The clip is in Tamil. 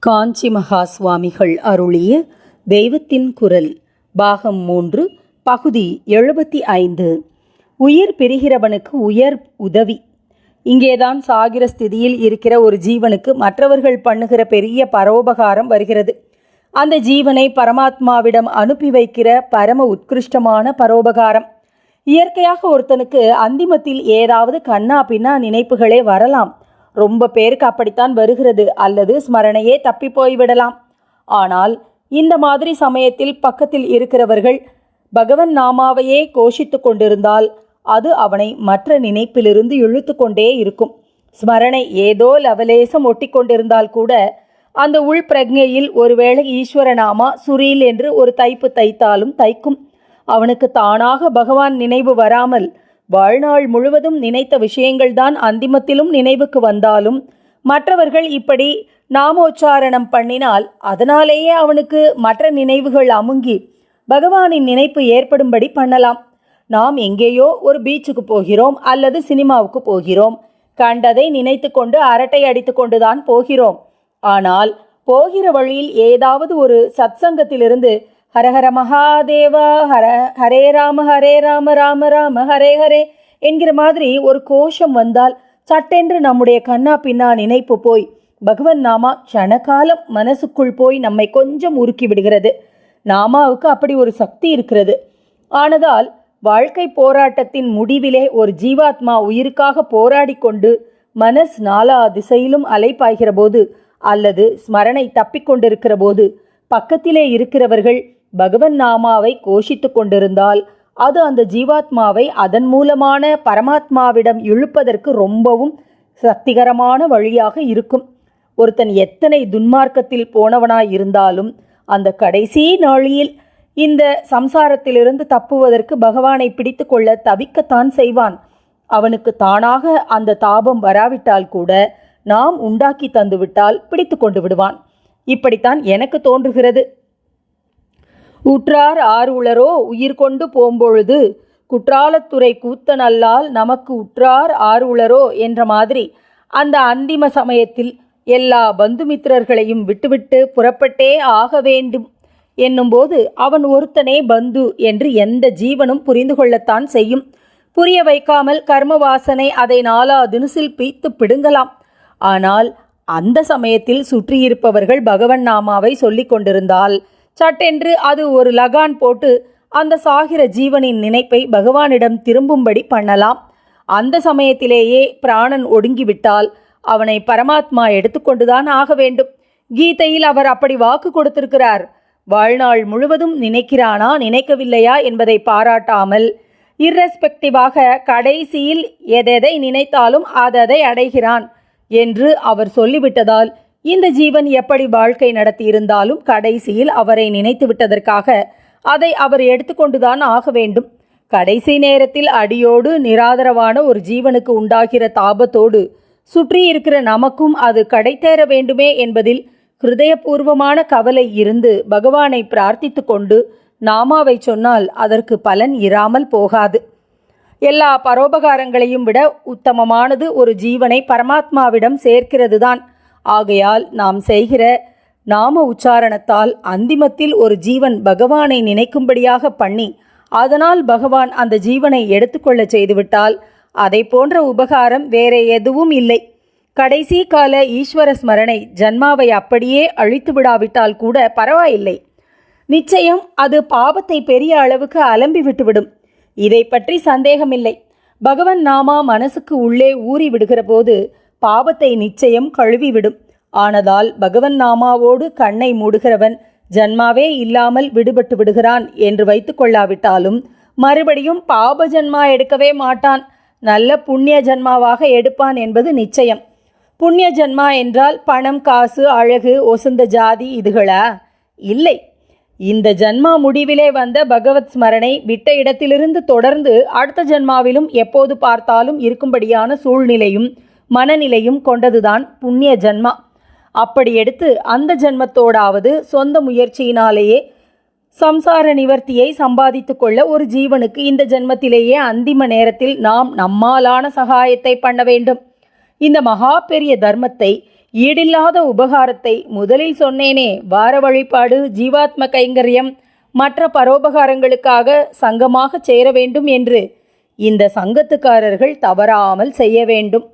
காஞ்சி மகா சுவாமிகள் அருளிய தெய்வத்தின் குரல் பாகம் மூன்று பகுதி எழுபத்தி ஐந்து. உயிர் பிரிகிறவனுக்கு உயர் உதவி. இங்கேதான் சாகிர ஸ்திதியில் இருக்கிற ஒரு ஜீவனுக்கு மற்றவர்கள் பண்ணுகிற பெரிய பரோபகாரம் வருகிறது. அந்த ஜீவனை பரமாத்மாவிடம் அனுப்பி வைக்கிற பரம உத்கிருஷ்டமான பரோபகாரம். இயற்கையாக ஒருத்தனுக்கு அந்திமத்தில் ஏதாவது கண்ணா பின்னா நினைப்புகளே வரலாம். ரொம்ப பேருக்கு அப்படித்தான் வருகிறது. அல்லது ஸ்மரணையே தப்பி போய்விடலாம். ஆனால் இந்த மாதிரி சமயத்தில் பக்கத்தில் இருக்கிறவர்கள் பகவன் நாமாவையே கோஷித்து கொண்டிருந்தால் அது அவனை மற்ற நினைப்பிலிருந்து இழுத்து கொண்டே இருக்கும். ஸ்மரணை ஏதோ லவலேசம் ஒட்டி கொண்டிருந்தால் கூட அந்த உள் பிரக்ஞையில் ஒருவேளை ஈஸ்வர நாமா சுரீல் என்று ஒரு தைப்பு தைத்தாலும் தைக்கும். அவனுக்கு தானாக பகவான் நினைவு வராமல் வாழ்நாள் முழுவதும் நினைத்த விஷயங்கள்தான் அந்திமத்திலும் நினைவுக்கு வந்தாலும் மற்றவர்கள் இப்படி நாமோச்சாரணம் பண்ணினால் அதனாலேயே அவனுக்கு மற்ற நினைவுகள் அமுங்கி பகவானின் நினைப்பு ஏற்படும்படி பண்ணலாம். நாம் எங்கேயோ ஒரு பீச்சுக்கு போகிறோம் அல்லது சினிமாவுக்கு போகிறோம். கண்டதை நினைத்து கொண்டு அரட்டை அடித்து கொண்டுதான் போகிறோம். ஆனால் போகிற வழியில் ஏதாவது ஒரு சத்சங்கத்திலிருந்து ஹரஹர மகாதேவா ஹர ஹரே ராம ஹரே ராம ராம ராம ஹரே ஹரே என்கிற மாதிரி ஒரு கோஷம் வந்தால் சட்டென்று நம்முடைய கண்ணா பின்னா நினைப்பு போய் பகவன் நாமா க்ஷணகாலம் மனசுக்குள் போய் நம்மை கொஞ்சம் உருக்கி விடுகிறது. நாமாவுக்கு அப்படி ஒரு சக்தி இருக்கிறது. ஆனதால் வாழ்க்கை போராட்டத்தின் முடிவிலே ஒரு ஜீவாத்மா உயிருக்காக போராடி கொண்டு மனஸ் நாலா திசையிலும் அலைப்பாய்கிற போது அல்லது ஸ்மரணை தப்பிக்கொண்டிருக்கிற போது பக்கத்திலே இருக்கிறவர்கள் பகவன் நாமாவை கோஷித்து கொண்டிருந்தால் அது அந்த ஜீவாத்மாவை அதன் மூலமான பரமாத்மாவிடம் இழுப்பதற்கு ரொம்பவும் சக்திகரமான வழியாக இருக்கும். ஒருத்தன் எத்தனை துன்மார்க்கத்தில் போனவனாய் இருந்தாலும் அந்த கடைசி நாளில் இந்த சம்சாரத்திலிருந்து தப்புவதற்கு பகவானை பிடித்து கொள்ள தவிக்கத்தான் செய்வான். அவனுக்கு தானாக அந்த தாபம் வராவிட்டால் கூட நாம் உண்டாக்கி தந்துவிட்டால் பிடித்து கொண்டு விடுவான். இப்படித்தான் எனக்கு தோன்றுகிறது. உற்றார் ஆர்வலரோ உயிர் கொண்டு போம்பொழுது குற்றாலத்துறை கூத்தனல்லால் நமக்கு உற்றார் ஆர்வலரோ என்ற மாதிரி அந்த அந்திம சமயத்தில் எல்லா பந்துமித்திரர்களையும் விட்டுவிட்டு புறப்பட்டே ஆக வேண்டும் என்னும்போது அவன் ஒருத்தனே பந்து என்று எந்த ஜீவனும் புரிந்து கொள்ளத்தான் செய்யும். புரிய வைக்காமல் கர்ம வாசனை அதை நாலா தினுசில் பீத்து பிடுங்கலாம். ஆனால் அந்த சமயத்தில் சுற்றியிருப்பவர்கள் பகவன் நாமாவை சொல்லிக் கொண்டிருந்தால் சட்டென்று அது ஒரு லகான் போட்டு அந்த சாகிற ஜீவனின் நினைப்பை பகவானிடம் திரும்பும்படி பண்ணலாம். அந்த சமயத்திலேயே பிராணன் ஒடுங்கிவிட்டால் அவனை பரமாத்மா எடுத்துக்கொண்டுதான் ஆக வேண்டும். கீதையில் அவர் அப்படி வாக்கு கொடுத்திருக்கிறார். வாழ்நாள் முழுவதும் நினைக்கிறானா நினைக்கவில்லையா என்பதை பாராட்டாமல் இர்ரெஸ்பெக்டிவாக கடைசியில் எதெதை நினைத்தாலும் அததை அடைகிறான் என்று அவர் சொல்லிவிட்டதால் இந்த ஜீவன் எப்படி வாழ்க்கை நடத்தியிருந்தாலும் கடைசியில் அவரை நினைத்து விட்டதற்காக அதை அவர் எடுத்துக்கொண்டுதான் ஆக வேண்டும். கடைசி நேரத்தில் அடியோடு நிராதரவான ஒரு ஜீவனுக்கு உண்டாகிற தாபத்தோடு சுற்றி இருக்கிற நமக்கும் அது கடைத்தேற வேண்டுமே என்பதில் ஹிருதயபூர்வமான கவலை இருந்து பகவானை பிரார்த்தித்து கொண்டு நாமாவை சொன்னால் அதற்கு பலன் இராமல் போகாது. எல்லா பரோபகாரங்களையும் விட உத்தமமானது ஒரு ஜீவனை பரமாத்மாவிடம் சேர்க்கிறது தான் ஆகையால் நாம் செய்கிற நாம உச்சாரணத்தால் அந்திமத்தில் ஒரு ஜீவன் பகவானை நினைக்கும்படியாக பண்ணி அதனால் பகவான் அந்த ஜீவனை எடுத்துக்கொள்ள செய்துவிட்டால் அதை போன்ற உபகாரம் வேற எதுவும் இல்லை. கடைசி கால ஈஸ்வர ஸ்மரணை ஜன்மாவை அப்படியே அழித்து விடாவிட்டால் கூட பரவாயில்லை. நிச்சயம் அது பாபத்தை பெரிய அளவுக்கு அலம்பி விட்டுவிடும். இதை பற்றி சந்தேகமில்லை. பகவன் நாமா மனசுக்கு உள்ளே ஊறி விடுகிற போது பாவத்தை நிச்சயம் கழுவிவிடும். ஆனதால் பகவன் நாமாவோடு கண்ணை மூடுகிறவன் ஜன்மாவே இல்லாமல் விடுபட்டு விடுகிறான் என்று வைத்து கொள்ளாவிட்டாலும் மறுபடியும் பாப ஜன்மா எடுக்கவே மாட்டான். நல்ல புண்ணிய ஜன்மாவாக எடுப்பான் என்பது நிச்சயம். புண்ணிய ஜன்மா என்றால் பணம் காசு அழகு ஒசந்த ஜாதி இதுகளா? இல்லை. இந்த ஜன்மா முடிவிலே வந்த பகவத் ஸ்மரணை விட்ட இடத்திலிருந்து தொடர்ந்து அடுத்த ஜன்மாவிலும் எப்போது பார்த்தாலும் இருக்கும்படியான சூழ்நிலையும் மனநிலையும் கொண்டதுதான் புண்ணிய ஜன்மா. அப்படி எடுத்து அந்த ஜென்மத்தோடாவது சொந்த முயற்சியினாலேயே சம்சார நிவர்த்தியை சம்பாதித்து கொள்ள ஒரு ஜீவனுக்கு இந்த ஜென்மத்திலேயே அந்திம நேரத்தில் நாம் நம்மாலான சகாயத்தை பண்ண வேண்டும். இந்த மகா பெரிய தர்மத்தை ஈடில்லாத உபகாரத்தை முதலில் சொன்னேனே வார வழிபாடு ஜீவாத்ம கைங்கரியம் மற்ற பரோபகாரங்களுக்காக சங்கமாக சேர வேண்டும் என்று. இந்த சங்கத்துக்காரர்கள் தவறாமல் செய்ய வேண்டும்.